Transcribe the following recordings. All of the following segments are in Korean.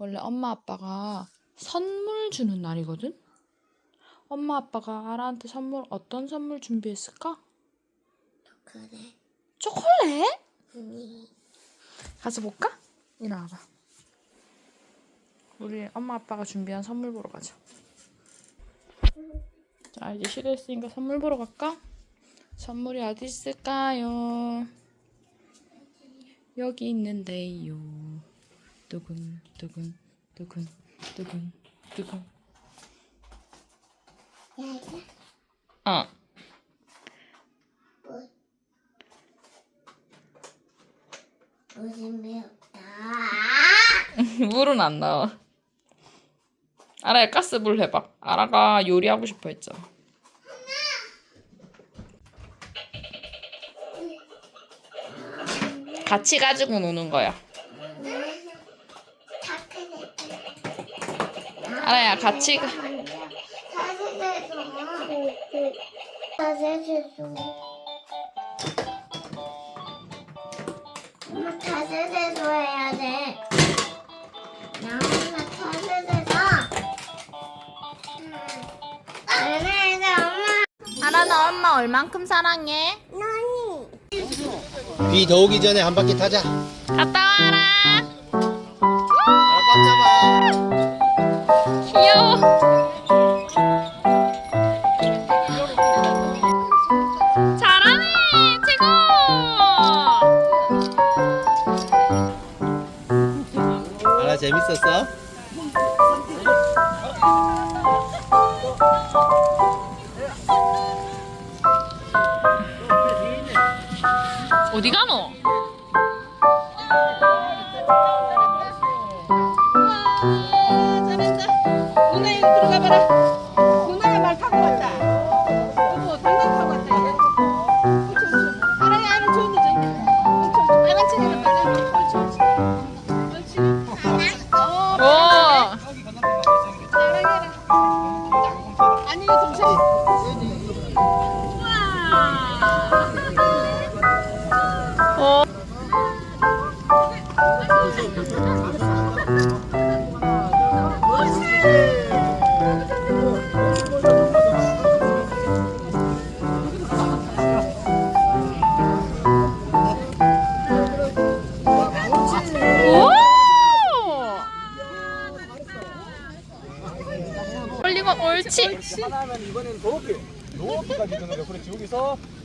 원래 엄마 아빠가 선물 주는 날이거든? 엄마 아빠가 아라한테 선물, 어떤 선물 준비했을까? 그래. 초콜릿? 아니. 가서 볼까? 와봐. 우리 엄마 아빠가 준비한 선물 보러 가자. 자, 이제 시도했으니까 선물 보러 갈까? 선물이 어디 있을까요? 여기 있는데요. 두근, 두근, 두근, 두근, 두근. 어. 무슨 배웠다. 물은 안 나와. 아라야 가스불 해봐. 아라가 요리하고 싶어 했잖아. 같이 가지고 노는 거야. 아라야 같이 가. 엄마 다섯에서 해야 돼. 나 엄마 다섯에서. 다섯에서 엄마. 아라 너 엄마 얼만큼 사랑해? 너니. 비더 오기 전에 한 바퀴 타자. 갔다 와라. 재밌었어? 어디 가노?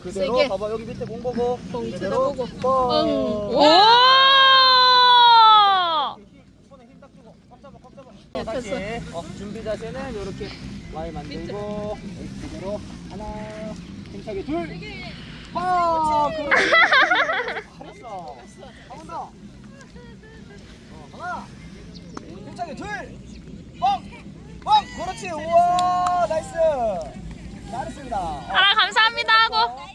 그대로 봐봐. 여기 밑에 봉 보고. 그대로 뻥. 오! 손에 힘 딱 주고. 꽉 잡아. 꽉 잡아. 다시. 어, 준비 자세는 이렇게 와이 만들고 여기 그대로 하나. 힘차게 둘. 뻥. 그렇지. 잘했어. 한번 더. 어, 하나. 힘차게 둘. 뻥. 뻥. 그렇지. 우와. 나이스. 잘했습니다. 어. 아라 감사합니다 하고.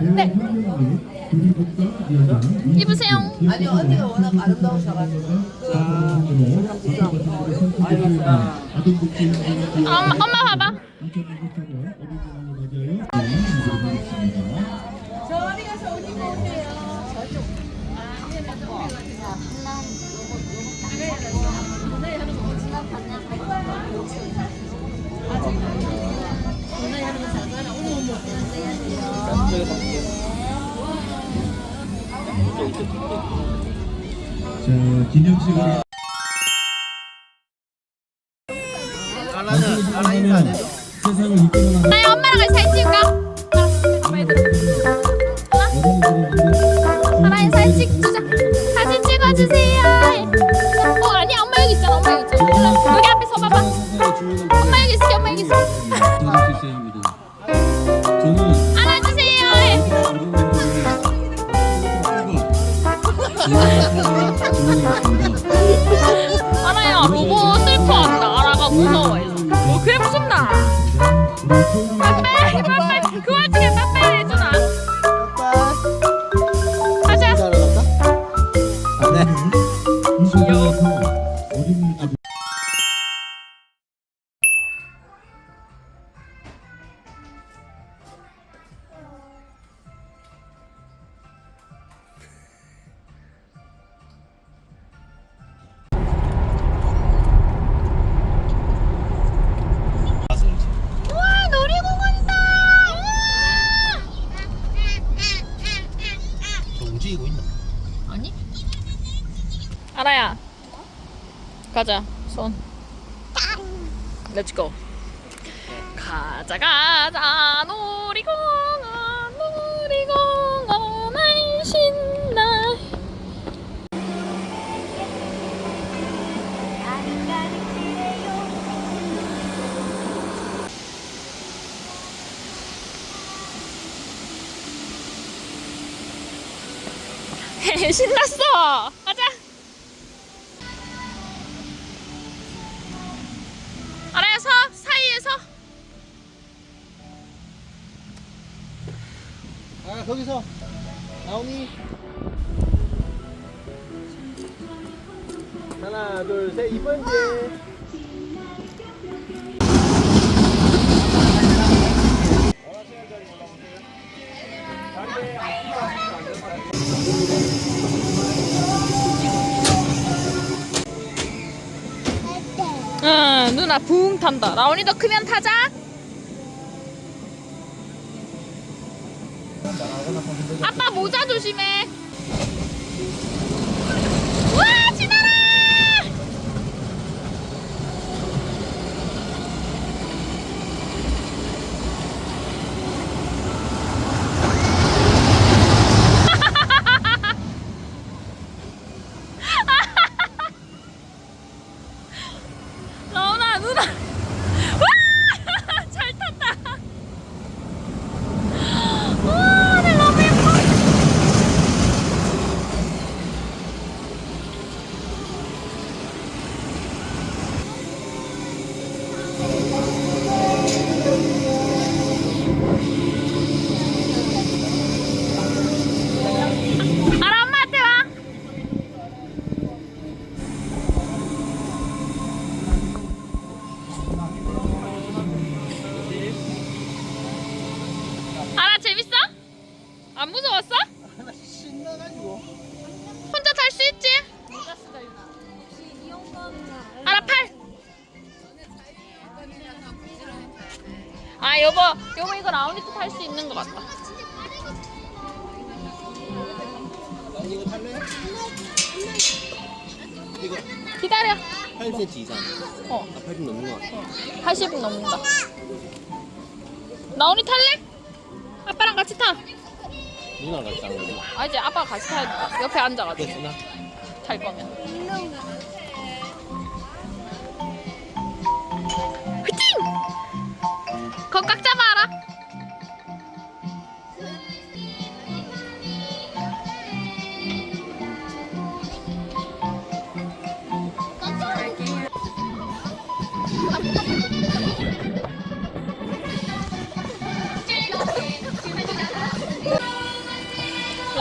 네. 입으세요. 아니 언니가 워낙 아름다우셔가지고 엄마, 엄마 봐봐. 저리 가서 옷 입고 오세요. 자, 기념식을 하나는 하나는 세상을 이끌어 나가는 나 엄마랑 같이 사진 찍을까? 하나의 사진 찍자. 사진 찍어주세요. 어 아니야 엄마 여기 있잖아. 엄마 여기 있잖아. 여기 앞에 서봐봐. 엄마 여기 있어. 엄마 여기 있어. 아라야 로보 슬퍼한다. 아라가 무서워해서. 뭐 그래 무섭나? 가자. 손. 렛츠고. 가자 가자 놀이공원 놀이공원 날씬다. 신났어. 거기서. 나오니? 하나, 둘, 셋, 이번째. 응 누나 붕 탄다 라온이도 크면 타자 아빠 모자 조심해 이거 기다려. 8cm 이상. 어 아, 8좀 넘는 것 같아. 80은 넘는다. 나온이 탈래? 아빠랑 같이 타. 누나랑 같이 타는 거지. 아 이제 아빠가 같이 돼. 옆에 앉아가지고 됐어, 나. 탈 거면. 화이팅! 거꽉 잡아라.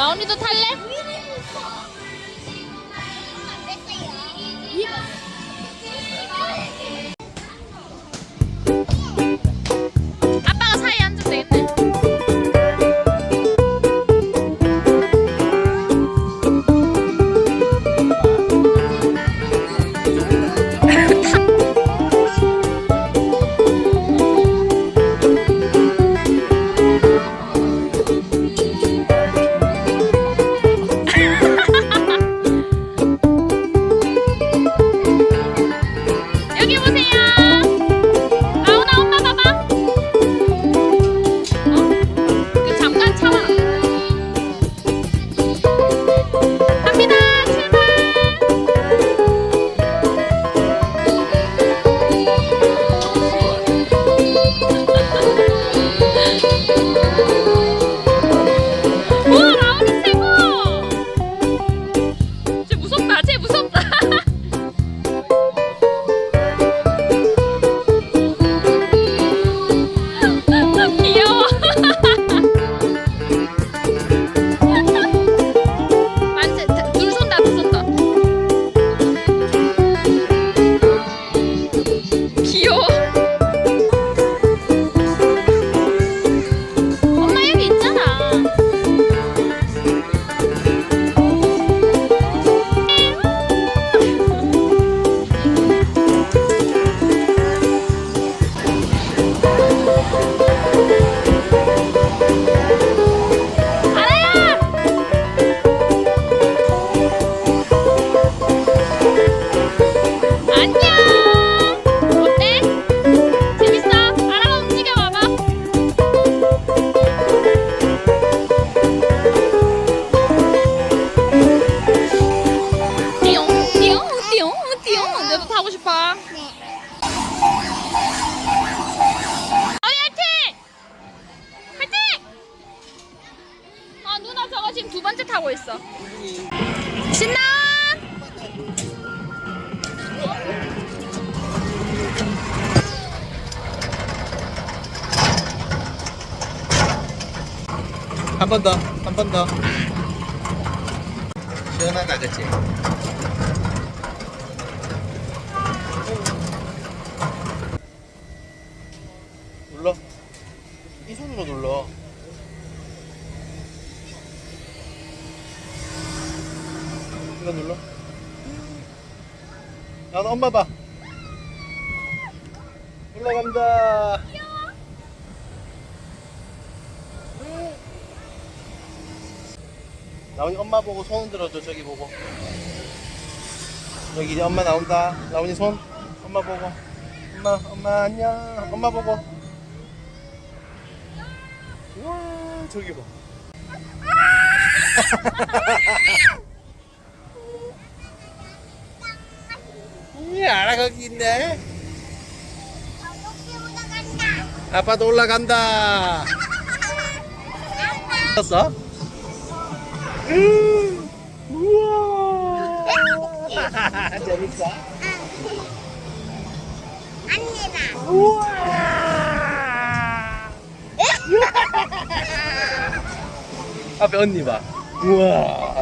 라온이도 탈래? 한 번 더, 한 번 더. 시원하다, 그치? 눌러. 이 손으로 눌러. 이거 눌러. 야, 너 엄마 봐. 올라간다. 나훈이 엄마 보고 손 들어줘 저기 보고. 여기 이제 엄마 나온다. 나훈이 손. 엄마 보고. 엄마 엄마 안녕. 엄마 보고. 우와 저기 봐. 이 알아 거기 있네. 아빠도 올라간다. 떴어? 음, 우와! 재밌어? 우와! 앞에 언니 봐. 우와